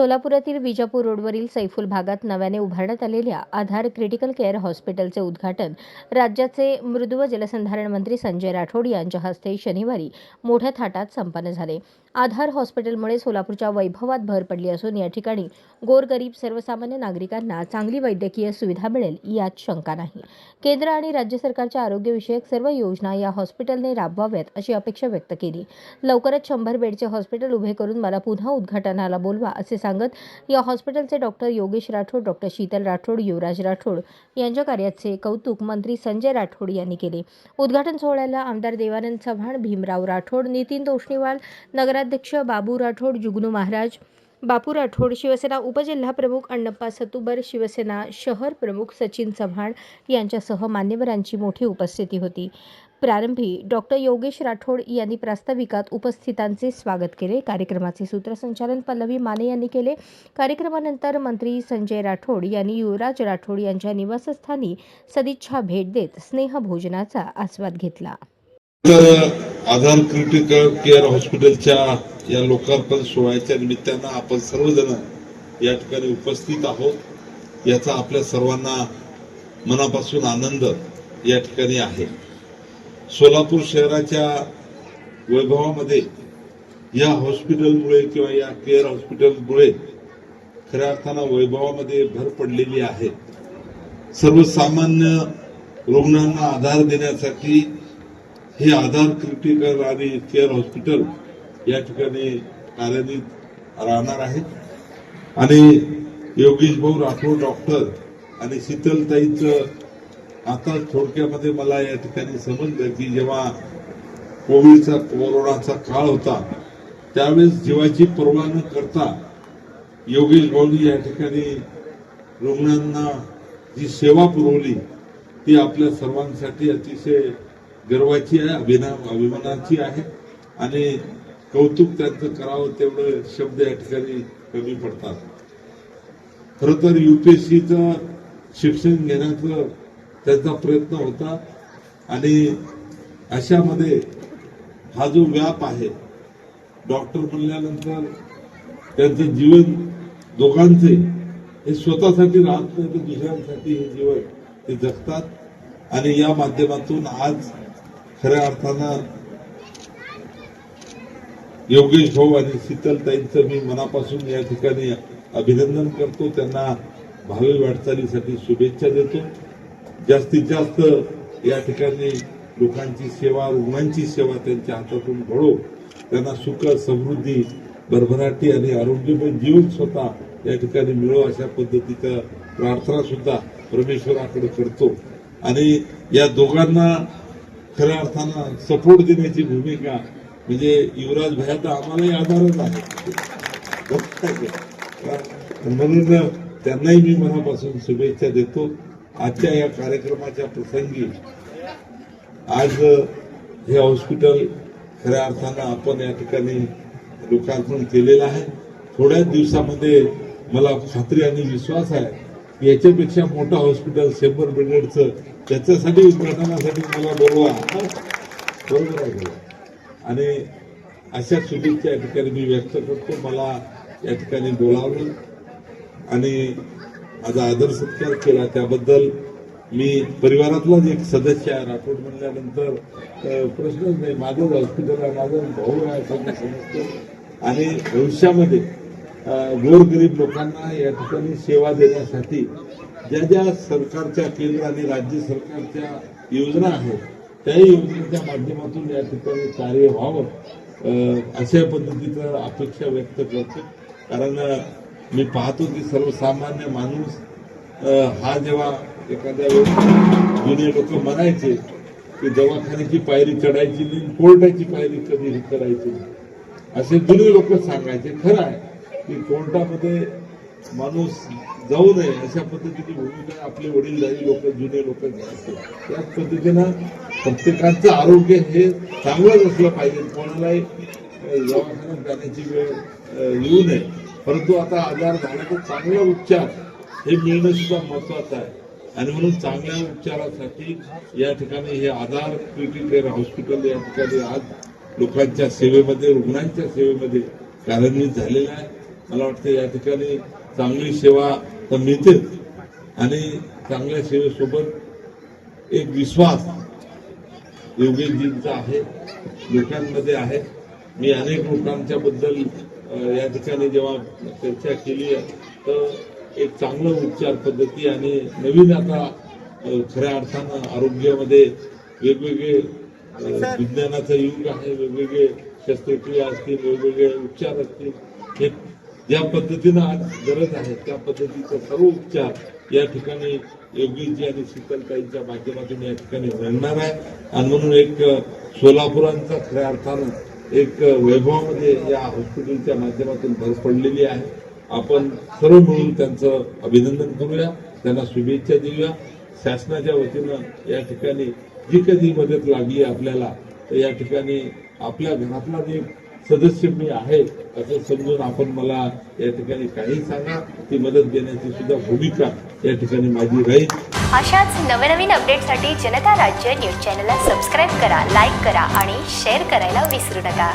सोलापुरातील विजापूर रोडवरील सैफुल भागात नव्याने उभारण्यात आलेल्या आधार क्रिटिकल केअर हॉस्पिटलचे उद्घाटन राज्याचे मृदू व जलसंधारण मंत्री संजय राठोड यांच्या हस्ते शनिवारी मोठ्या थाटात संपन्न झाले. आधार हॉस्पिटलमुळे सोलापूरच्या वैभवात भर पडली असून या ठिकाणी गोरगरीब सर्वसामान्य नागरिकांना चांगली वैद्यकीय सुविधा मिळेल यात शंका नाही. केंद्र आणि राज्य सरकारच्या आरोग्यविषयक सर्व योजना या हॉस्पिटलने राबवाव्यात अशी अपेक्षा व्यक्त केली. लवकरच शंभर बेडचे हॉस्पिटल उभे करून मला पुन्हा उद्घाटनाला बोलवा असे सांगत या हॉस्पिटलचे डॉक्टर योगेश राठोड डॉक्टर शीतल राठोड युवराज राठोड यांच्या कार्याचे कौतुक मंत्री संजय राठोड यांनी केले. उद्घाटन सोहळ्याला आमदार देवानंद चव्हाण भीमराव राठोड नितीन तोष्णीवाल नगराध्यक्ष बाबू राठोड जुगनू महाराज बापू राठोड शिवसेना उपजिल्हा प्रमुख अण्णप्पा सतुबर शिवसेना शहर प्रमुख सचिन चव्हाण यांच्यासह मान्यवरांची मोठी उपस्थिती होती. प्रारंभी डॉक्टर योगेश राठोड यांनी प्रास्ताविकात उपस्थितांचे स्वागत केले. कार्यक्रमाचे सूत्रसंचालन पल्लवी माने यांनी केले. कार्यक्रमानंतर मंत्री संजय राठोड यांनी युवराज राठोड यांच्या निवासस्थानी सदिच्छा भेट देत स्नेहभोजनाचा आस्वाद घेतला. तर आधार क्रिटिकल केअर हॉस्पिटलच्या या लोकार्पण सोहळ्याच्या निमित्तानं आपण सर्वजण या ठिकाणी उपस्थित आहोत. याचा आपल्या सर्वांना मनापासून आनंद या ठिकाणी आहे. सोलापूर शहराच्या वैभवामध्ये या हॉस्पिटलमुळे किंवा या केअर हॉस्पिटलमुळे खऱ्या अर्थानं वैभवामध्ये भर पडलेली आहे. सर्वसामान्य रुग्णांना आधार देण्यासाठी हे आधार क्रिटिकल आणि केअर हॉस्पिटल या ठिकाणी कार्यान्वित राहणार आहे आणि योगेश भाऊ राठोड डॉक्टर आणि शीतलताईचं आता थोडक्यामध्ये मला या ठिकाणी समजलं की जेव्हा कोविडचा कोरोनाचा काळ होता त्यावेळेस जीवाची पर्वा न करता योगेश भाऊनी या ठिकाणी रुग्णांना जी सेवा पुरवली ती आपल्या सर्वांसाठी अतिशय गर्वाची आहे अभिना अभिमानाची आहे. आणि कौतुक त्यांचं करावं तेवढं शब्द या ठिकाणी कमी पडतात. खर तर युपीएससीचं शिक्षण घेण्याचा त्यांचा प्रयत्न होता. आणि अशामध्ये हा जो व्याप आहे डॉक्टर म्हणल्यानंतर त्यांचं जीवन दोघांचे हे स्वतःसाठी राहत नाही तर दुसऱ्यांसाठी हे जीवन ते जगतात. आणि या माध्यमातून आज खऱ्या अर्थानं योगेश भाऊ आणि शीतलताईंचं मी मनापासून या ठिकाणी अभिनंदन करतो. त्यांना भावी वाटचालीसाठी शुभेच्छा देतो. जास्तीत जास्त या ठिकाणी लोकांची सेवा रुग्णांची सेवा त्यांच्या हातातून घडो. त्यांना सुख समृद्धी भरभराटी आणि आरोग्यमय जीवन स्वतः या ठिकाणी मिळो अशा पद्धतीचं प्रार्थना सुद्धा परमेश्वराकडे करतो. आणि या दोघांना खऱ्या अर्थानं सपोर्ट देण्याची भूमिका म्हणजे युवराज भया तर आम्हालाही आधारच आहे. म्हणून त्यांनाही मी मनापासून शुभेच्छा देतो. आजच्या या कार्यक्रमाच्या प्रसंगी आज हे हॉस्पिटल खऱ्या अर्थानं आपण या ठिकाणी लोकार्पण केलेलं आहे. थोड्याच दिवसामध्ये मला खात्री आणि विश्वास आहे याच्यापेक्षा मोठं हॉस्पिटल शंभर बेडेडचं त्याच्यासाठी उद्घाटनासाठी मला बोलवा. बरोबर आहे आणि अशा शुभेच्छा या ठिकाणी मी व्यक्त करतो. मला या ठिकाणी बोलावलं. आणि माझा आदर सत्कार केला. त्याबद्दल मी परिवारातलाच एक सदस्य आहे. राठोड म्हणल्यानंतर प्रश्नच नाही. माझंच हॉस्पिटल आहे. माझा भाऊ आहे समजतो. आणि भविष्यामध्ये गोरगरीब लोकांना या ठिकाणी सेवा देण्यासाठी ज्या ज्या सरकारच्या केंद्र आणि राज्य सरकारच्या योजना आहेत त्या योजनेच्या माध्यमातून या ठिकाणी कार्य व्हावं अशा पद्धतीचं अपेक्षा व्यक्त करतो. कारण मी पाहतो की सर्वसामान्य माणूस हा जेव्हा एखाद्या वेळेस जुने लोक म्हणायचे की दवाखान्याची पायरी चढायची नाही कोर्टाची पायरी कधी करायची नाही असे जुने लोक सांगायचे खरं आहे की कोर्टामध्ये माणूस जाऊ नये अशा पद्धतीची भूमिका आपले वडीलधारी लोक जुने लोक घ्यायचे त्याच पद्धतीनं प्रत्येकाचं आरोग्य हे चांगलंच असलं पाहिजे. कोणालाही दवाखान्यात जाण्याची वेळ येऊ नये. परंतु आता आजार झाला तर चांगला उपचार हे मिळणं सुद्धा महत्वाचं आहे. आणि म्हणून चांगल्या उपचारासाठी या ठिकाणी हे आधार क्रिटिकल हॉस्पिटल या ठिकाणी आज लोकांच्या सेवेमध्ये रुग्णांच्या सेवेमध्ये कार्यान्वित झालेलं आहे. मला वाटतं या ठिकाणी चांगली सेवा तर मिळतेच. आणि चांगल्या सेवेसोबत एक विश्वास योगेशजींचा आहे लोकांमध्ये आहे. मी अनेक लोकांच्या बद्दल या ठिकाणी जेव्हा चर्चा केली तर एक चांगलं उपचार पद्धती आणि नवीन आता खऱ्या अर्थानं आरोग्यामध्ये वेगवेगळे विज्ञानाचा विज्ञानाचं युग आहे वेगवेगळे शस्त्रक्रिया असतील वेगवेगळे उपचार असतील हे ज्या पद्धतीनं आज गरज आहे त्या पद्धतीचे सर्व उपचार या ठिकाणी योगीजी आणि शीतलताईंच्या माध्यमातून या ठिकाणी घडणार आहे. आणि म्हणून एक सोलापुरांचा खऱ्या अर्थानं एक वैभवामध्ये या हॉस्पिटलच्या माध्यमातून भर पडलेली आहे. आपण सर्व मिळून त्यांचं अभिनंदन करूया त्यांना शुभेच्छा देऊया. शासनाच्या वतीनं या ठिकाणी जी कधी मदत लागली आपल्याला तर या ठिकाणी आपल्या घरातला जे सदस्य मी आहे असं समजून आपण मला या ठिकाणी काही सांगा. ती मदत देण्याची सुद्धा भूमिका या ठिकाणी माझी राहील. अशाच नवनवीन अपडेटसाठी जनता राज्य न्यूज चॅनलला सबस्क्राईब करा लाईक करा आणि शेअर करायला विसरू नका.